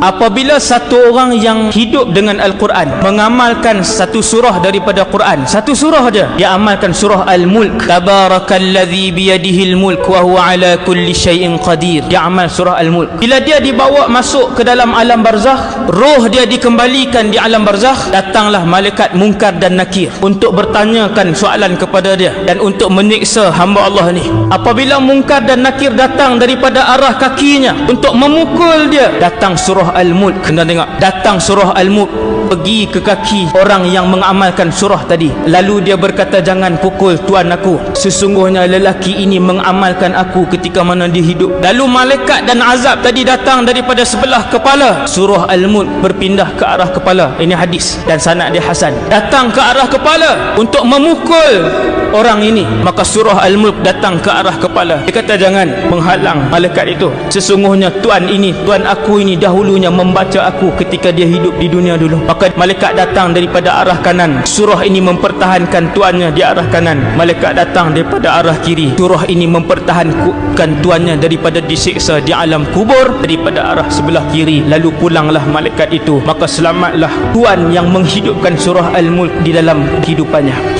apabila satu orang yang hidup dengan Al-Quran mengamalkan satu surah daripada Quran satu surah aja dia amalkan surah Al-Mulk. Tabarakalladzi biyadihil mulk wa huwa ala kulli syai'in qadir. Dia amal surah Al-Mulk. Bila dia dibawa masuk ke dalam alam barzakh roh dia dikembalikan di alam barzakh datanglah malaikat mungkar dan nakir untuk bertanyakan soalan kepada dia dan untuk menyiksa hamba Allah ni. Apabila mungkar dan nakir datang daripada arah kakinya untuk memukul dia datang surah Al-Mulk. Kena tengok. Datang surah Al-Mulk pergi ke kaki orang yang mengamalkan surah tadi. Lalu dia berkata jangan pukul tuan aku. Sesungguhnya lelaki ini mengamalkan aku ketika mana dia hidup. Lalu malaikat dan azab tadi datang daripada sebelah kepala. Surah Al-Mulk berpindah ke arah kepala. Ini hadis dan sanad dia hasan. Datang ke arah kepala untuk memukul orang ini. Maka surah Al-Mulk datang ke arah kepala. Dia kata jangan menghalang malaikat itu. Sesungguhnya tuan ini tuan aku ini dahulunya membaca aku ketika dia hidup di dunia dulu. Maka malaikat datang daripada arah kanan. Surah ini mempertahankan tuannya di arah kanan. Malaikat datang daripada arah kiri. Surah ini mempertahankan tuannya daripada disiksa di alam kubur daripada arah sebelah kiri. Lalu pulanglah malaikat itu. Maka selamatlah tuan yang menghidupkan surah Al-Mulk di dalam kehidupannya